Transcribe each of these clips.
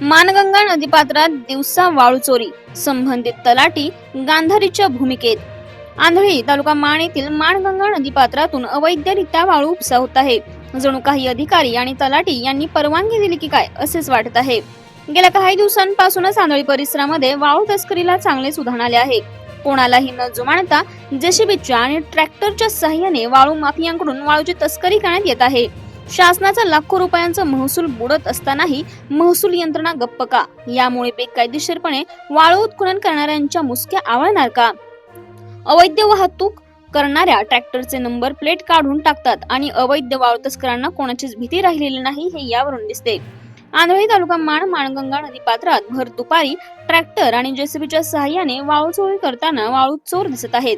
मानगंगा नदीपात्रात दिवसा वाळू चोरी संबंधित तलाठी गांधारीच्या भूमिकेत. आंधळी तालुका माण येथील माणगंगा नदीपात्रातून अवैधरित्या वाळू उपसा होत आहे. जणू काही अधिकारी आणि तलाठी यांनी परवानगी दिली की काय असेच वाटत आहे. गेल्या काही दिवसांपासूनच आंधळी परिसरामध्ये वाळू तस्करीला चांगले उधाण आले आहे. कोणालाही न जुमानता जेसीबीच्या आणि ट्रॅक्टरच्या सहाय्याने वाळू माफियांकडून वाळूची तस्करी करण्यात येत आहे. शासनाचा लाखो रुपयांचा महसूल बुडत असतानाही महसूल यंत्रणा गप्प का? यामुळे बेकायदेशीरपणे वाळू उत्खनन करणाऱ्यांच्या मुसक्या आवळणार का? अवैध वाहतूक करणाऱ्या ट्रॅक्टरचे नंबर प्लेट काढून टाकतात आणि अवैध वाळू तस्करांना कोणाचीच भीती राहिलेली नाही हे यावरून दिसते. आंधळी तालुका माण माणगंगा नदी पात्रात भर दुपारी ट्रॅक्टर आणि जेसीबीच्या सहाय्याने वाळू चोरी करताना वाळू चोर दिसत आहेत.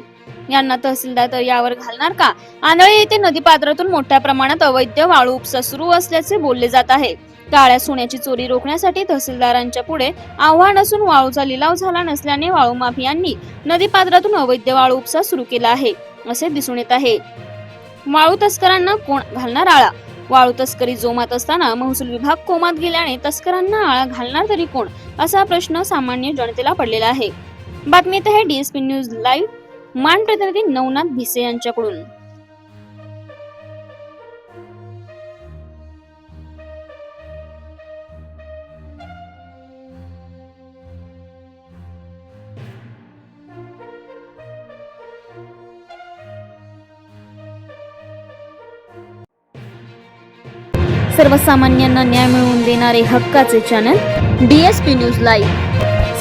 यांना तहसीलदार तर यावर घालणार का? आंधळे येथे नदीपात्रातून मोठ्या प्रमाणात अवैध वाळू उपसा सुरू असल्याचे बोलले जात आहे. काळ्या सोन्याची चोरी रोखण्यासाठी तहसीलदारांच्या पुढे आव्हान असून वाळूचा लिलाव झाला नसल्याने वाळू माफियांनी नदीपात्रातून अवैध वाळू उपसा सुरू केला आहे असे दिसून येत आहे. वाळू तस्करांना कोण घालणार आळा? वाळू तस्करी जोमात असताना महसूल विभाग कोमात गेल्याने तस्करांना आळा घालणार तरी कोण? असा प्रश्न सामान्य जनतेला पडलेला आहे. बातमी आहे डीएसपी न्यूज लाईव्ह. मान प्रतिनिधी नवनाथ भिसे यांच्याकडून. सर्वसामान्यांना न्याय मिळवून देणारे हक्काचे चॅनल डीएसपी न्यूज लाईव्ह